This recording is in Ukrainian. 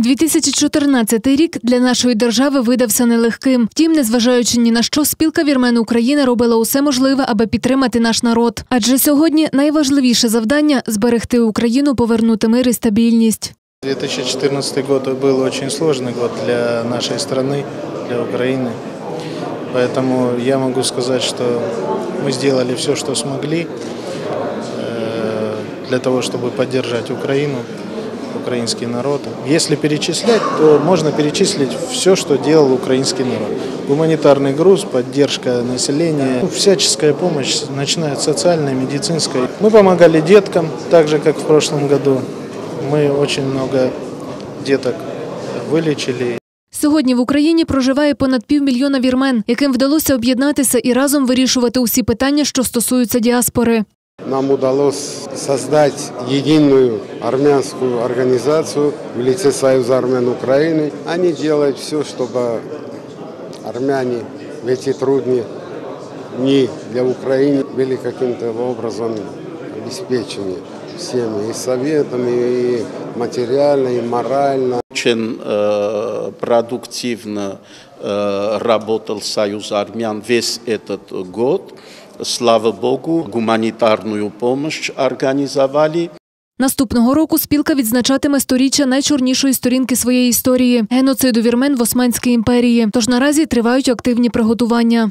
2014 рік для нашої держави видався нелегким. Втім, незважаючи ні на що, спілка вірмен України робила усе можливе, аби підтримати наш народ. Адже сьогодні найважливіше завдання зберегти Україну, повернути мир і стабільність. 2014 год был очень сложный год для нашей страны, для Украины. Поэтому я могу сказать, что мы сделали все, что смогли э, для того, чтобы поддержать Украину, украинский народ. Если перечислять, то можно перечислить все, что делал украинский народ. Гуманитарный груз, поддержка населения, ну, всяческая помощь, начиная от социальной, медицинской. Мы помогали деткам, так же, как в прошлом году. Мы очень много деток вылечили. Сьогодні в Україні проживає понад півмільйона вірмен, яким вдалося об'єднатися і разом вирішувати усі питання, що стосуються діаспори. Нам удалось создать единую армянскую организацию в лице Союза армян Украины. Они делают все, чтобы армяне в эти трудные дни для Украины были каким-то образом обеспечены всеми и советами, и материально, и морально. Очень э, продуктивно э, работал Союз армян весь этот год. Слава Богу, гуманитарную помощь организовали. Наступного року спілка відзначатиме сторіччя найчорнішої сторінки своєї історії геноциду вірмен в Османській імперії. Тож наразі тривають активні приготування.